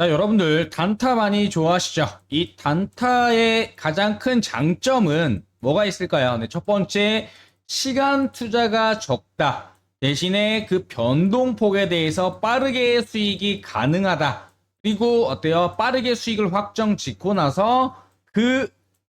자, 여러분들 단타 많이 좋아하시죠? 이 단타의 가장 큰 장점은 뭐가 있을까요? 네, 첫 번째, 시간 투자가 적다. 대신에 그 변동폭에 대해서 빠르게 수익이 가능하다. 그리고 어때요? 빠르게 수익을 확정 짓고 나서 그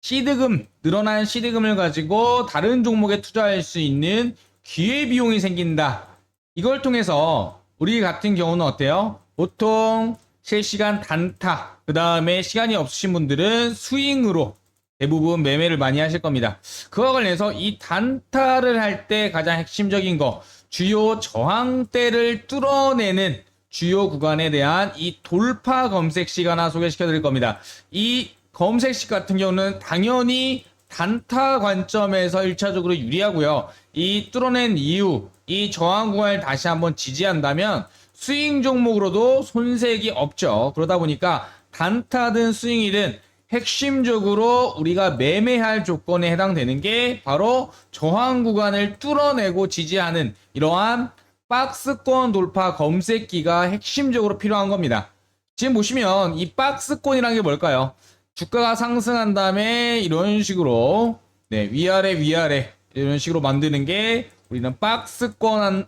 시드금, 늘어난 시드금을 가지고 다른 종목에 투자할 수 있는 기회 비용이 생긴다. 이걸 통해서 우리 같은 경우는 어때요? 보통 실시간 단타, 그 다음에 시간이 없으신 분들은 스윙으로 대부분 매매를 많이 하실 겁니다. 그와 관련해서 이 단타를 할 때 가장 핵심적인 거, 주요 저항대를 뚫어내는 주요 구간에 대한 이 돌파 검색식 하나 소개시켜 드릴 겁니다. 이 검색식 같은 경우는 당연히 단타 관점에서 1차적으로 유리하고요. 이 뚫어낸 이후 이 저항 구간을 다시 한번 지지한다면 스윙 종목으로도 손색이 없죠. 그러다 보니까 단타든 스윙이든 핵심적으로 우리가 매매할 조건에 해당되는 게 바로 저항 구간을 뚫어내고 지지하는 이러한 박스권 돌파 검색기가 핵심적으로 필요한 겁니다. 지금 보시면 이 박스권이라는 게 뭘까요? 주가가 상승한 다음에 이런 식으로 네, 위아래 위아래 이런 식으로 만드는 게 우리는 박스권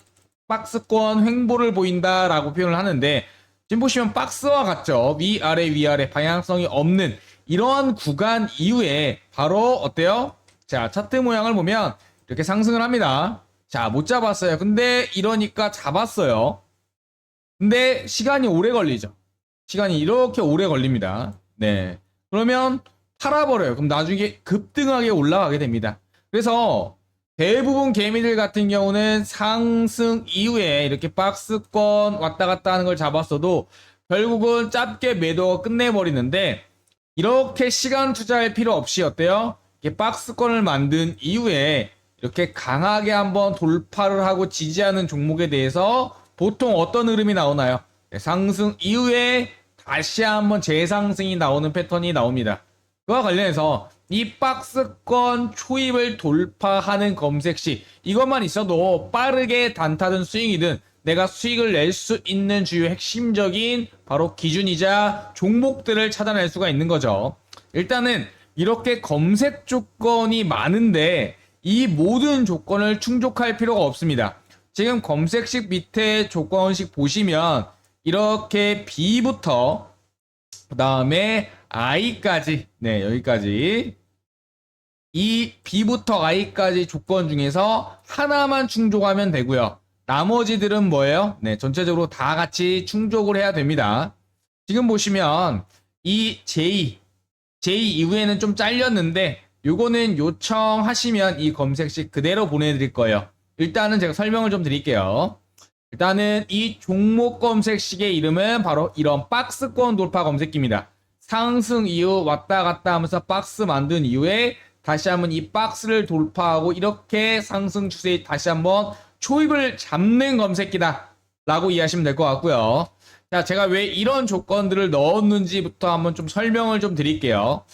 박스권 횡보를 보인다라고 표현을 하는데 지금 보시면 박스와 같죠. 위아래 위아래 방향성이 없는 이러한 구간 이후에 바로 어때요? 자, 차트 모양을 보면 이렇게 상승을 합니다. 자, 못 잡았어요. 근데 이러니까 잡았어요. 근데 시간이 오래 걸리죠. 시간이 이렇게 오래 걸립니다. 네. 그러면 팔아버려요. 그럼 나중에 급등하게 올라가게 됩니다. 그래서 대부분 개미들 같은 경우는 상승 이후에 이렇게 박스권 왔다 갔다 하는 걸 잡았어도 결국은 짧게 매도가 끝내버리는데 이렇게 시간 투자할 필요 없이 어때요? 이렇게 박스권을 만든 이후에 이렇게 강하게 한번 돌파를 하고 지지하는 종목에 대해서 보통 어떤 흐름이 나오나요? 네, 상승 이후에 다시 한번 재상승이 나오는 패턴이 나옵니다. 그와 관련해서 이 박스권 초입을 돌파하는 검색 시 이것만 있어도 빠르게 단타든 스윙이든 내가 수익을 낼 수 있는 주요 핵심적인 바로 기준이자 종목들을 찾아낼 수가 있는 거죠. 일단은 이렇게 검색 조건이 많은데 이 모든 조건을 충족할 필요가 없습니다. 지금 검색식 밑에 조건식 보시면 이렇게 B부터 그 다음에 I까지 네 여기까지 이 B부터 I까지 조건 중에서 하나만 충족하면 되고요. 나머지들은 뭐예요? 네, 전체적으로 다 같이 충족을 해야 됩니다. 지금 보시면 이 J, J 이후에는 좀 잘렸는데 요거는 요청하시면 이 검색식 그대로 보내드릴 거예요. 일단은 제가 설명을 좀 드릴게요. 일단은 이 종목 검색식의 이름은 바로 이런 박스권 돌파 검색기입니다. 상승 이후 왔다 갔다 하면서 박스 만든 이후에 다시 한번 이 박스를 돌파하고 이렇게 상승 추세에 다시 한번 초입을 잡는 검색기다 라고 이해하시면 될 것 같고요. 자, 제가 왜 이런 조건들을 넣었는지부터 한번 좀 설명을 좀 드릴게요.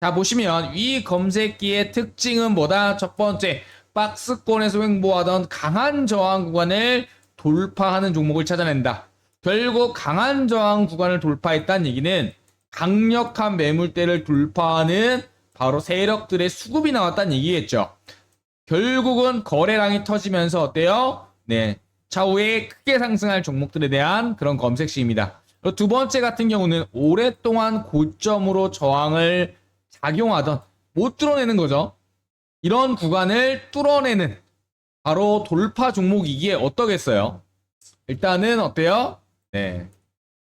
자, 보시면 이 검색기의 특징은 뭐다? 첫 번째, 박스권에서 횡보하던 강한 저항 구간을 돌파하는 종목을 찾아낸다. 결국 강한 저항 구간을 돌파했다는 얘기는 강력한 매물대를 돌파하는 바로 세력들의 수급이 나왔다는 얘기겠죠. 결국은 거래량이 터지면서 어때요? 네. 차후에 크게 상승할 종목들에 대한 그런 검색식입니다. 그리고 두 번째 같은 경우는 오랫동안 고점으로 저항을 작용하던 못 뚫어내는 거죠. 이런 구간을 뚫어내는 바로 돌파 종목이기에 어떠겠어요? 일단은 어때요? 네.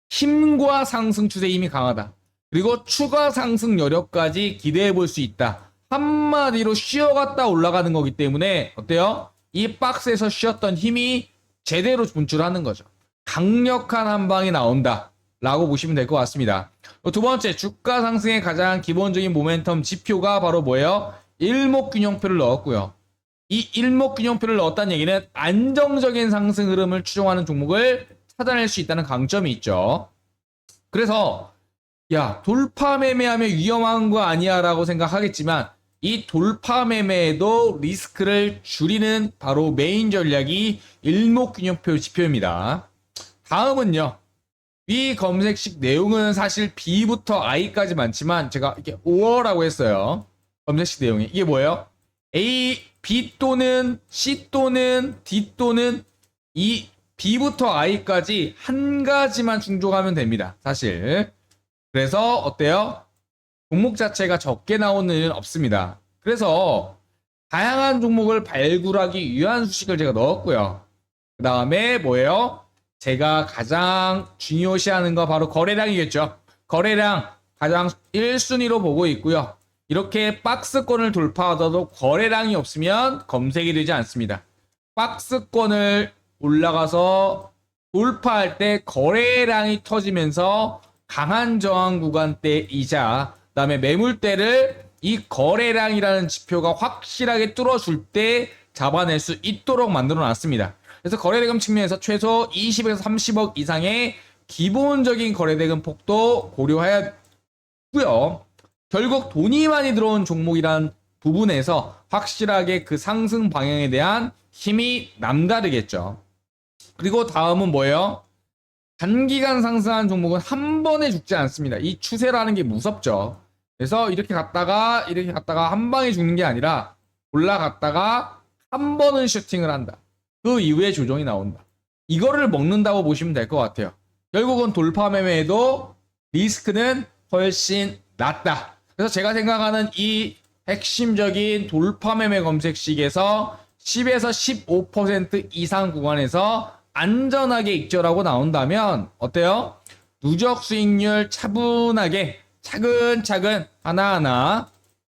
힘과 상승 추세 힘이 강하다. 그리고 추가 상승 여력까지 기대해 볼 수 있다. 한마디로 쉬어갔다 올라가는 거기 때문에 어때요? 이 박스에서 쉬었던 힘이 제대로 분출하는 거죠. 강력한 한 방이 나온다. 라고 보시면 될 것 같습니다. 두 번째, 주가 상승의 가장 기본적인 모멘텀 지표가 바로 뭐예요? 일목균형표를 넣었고요. 이 일목균형표를 넣었다는 얘기는 안정적인 상승 흐름을 추종하는 종목을 찾아낼 수 있다는 강점이 있죠. 그래서 야 돌파 매매하면 위험한 거 아니야 라고 생각하겠지만 이 돌파 매매에도 리스크를 줄이는 바로 메인 전략이 일목균형표 지표입니다. 다음은요. 위 검색식 내용은 사실 B부터 I까지 많지만 제가 이렇게 5어라고 했어요. 검색식 내용이. 이게 뭐예요? A, B 또는 C 또는 D 또는 이 B부터 I까지 한 가지만 충족하면 됩니다. 사실. 그래서 어때요? 종목 자체가 적게 나오는 일은 없습니다. 그래서 다양한 종목을 발굴하기 위한 수식을 제가 넣었고요. 그 다음에 뭐예요? 제가 가장 중요시하는 거 바로 거래량이겠죠. 거래량 가장 1순위로 보고 있고요. 이렇게 박스권을 돌파하더라도 거래량이 없으면 검색이 되지 않습니다. 박스권을 올라가서 돌파할 때 거래량이 터지면서 강한 저항 구간대이자 그다음에 매물대를 이 거래량이라는 지표가 확실하게 뚫어줄 때 잡아낼 수 있도록 만들어 놨습니다. 그래서 거래대금 측면에서 최소 20에서 30억 이상의 기본적인 거래대금 폭도 고려해야 고요. 결국 돈이 많이 들어온 종목이란 부분에서 확실하게 그 상승 방향에 대한 힘이 남다르겠죠. 그리고 다음은 뭐예요? 단기간 상승한 종목은 한 번에 죽지 않습니다. 이 추세라는 게 무섭죠. 그래서 이렇게 갔다가 이렇게 갔다가 한 방에 죽는 게 아니라 올라갔다가 한 번은 슈팅을 한다. 그 이후에 조정이 나온다. 이거를 먹는다고 보시면 될 것 같아요. 결국은 돌파 매매에도 리스크는 훨씬 낮다. 그래서 제가 생각하는 이 핵심적인 돌파 매매 검색식에서 10에서 15% 이상 구간에서 안전하게 익절하고 나온다면 어때요? 누적 수익률 차분하게 차근차근 하나하나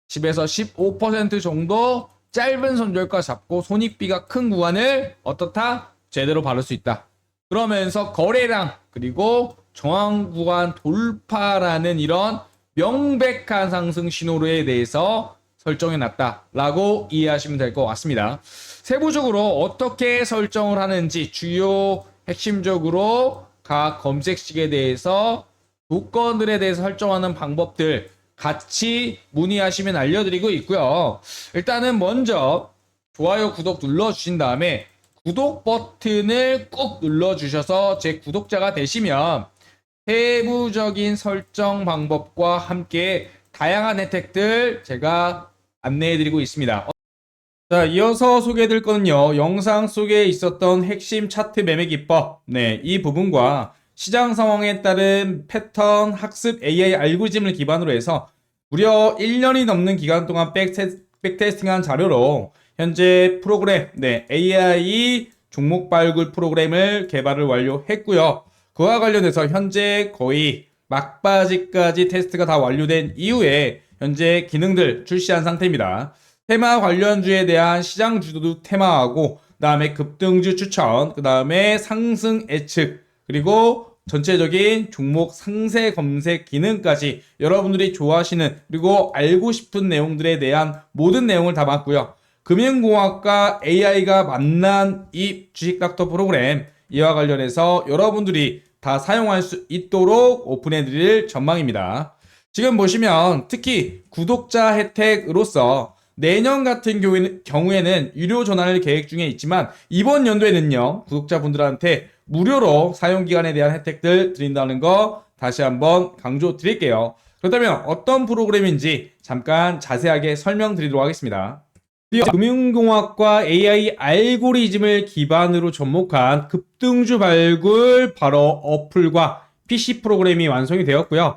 10에서 15% 정도 짧은 손절가 잡고 손익비가 큰 구간을 어떻다? 제대로 바를 수 있다. 그러면서 거래량 그리고 저항 구간 돌파라는 이런 명백한 상승 신호에 대해서 설정해 놨다라고 이해하시면 될 것 같습니다. 세부적으로 어떻게 설정을 하는지 주요 핵심적으로 각 검색식에 대해서 조건들에 대해서 설정하는 방법들 같이 문의하시면 알려드리고 있고요. 일단은 먼저 좋아요, 구독 눌러주신 다음에 구독 버튼을 꾹 눌러주셔서 제 구독자가 되시면 세부적인 설정 방법과 함께 다양한 혜택들 제가 안내해드리고 있습니다. 자, 이어서 소개해드릴 거는요, 영상 속에 있었던 핵심 차트 매매 기법. 네, 이 부분과 시장 상황에 따른 패턴 학습 AI 알고리즘을 기반으로 해서 무려 1년이 넘는 기간 동안 백테, 백테스팅한 자료로 현재 프로그램, 네, AI 종목 발굴 프로그램을 개발을 완료했고요. 그와 관련해서 현재 거의 막바지까지 테스트가 다 완료된 이후에 현재 기능들 출시한 상태입니다. 테마 관련주에 대한 시장 주도도 테마하고 그 다음에 급등주 추천, 그 다음에 상승 예측, 그리고 전체적인 종목 상세 검색 기능까지 여러분들이 좋아하시는 그리고 알고 싶은 내용들에 대한 모든 내용을 담았고요. 금융공학과 AI가 만난 이 주식닥터 프로그램 이와 관련해서 여러분들이 다 사용할 수 있도록 오픈해 드릴 전망입니다. 지금 보시면 특히 구독자 혜택으로서 내년 같은 경우에는, 유료 전환을 계획 중에 있지만 이번 연도에는요 구독자분들한테 무료로 사용 기간에 대한 혜택들 드린다는 거 다시 한번 강조 드릴게요. 그렇다면 어떤 프로그램인지 잠깐 자세하게 설명드리도록 하겠습니다. 금융공학과 AI 알고리즘을 기반으로 접목한 급등주 발굴 바로 어플과 PC 프로그램이 완성이 되었고요.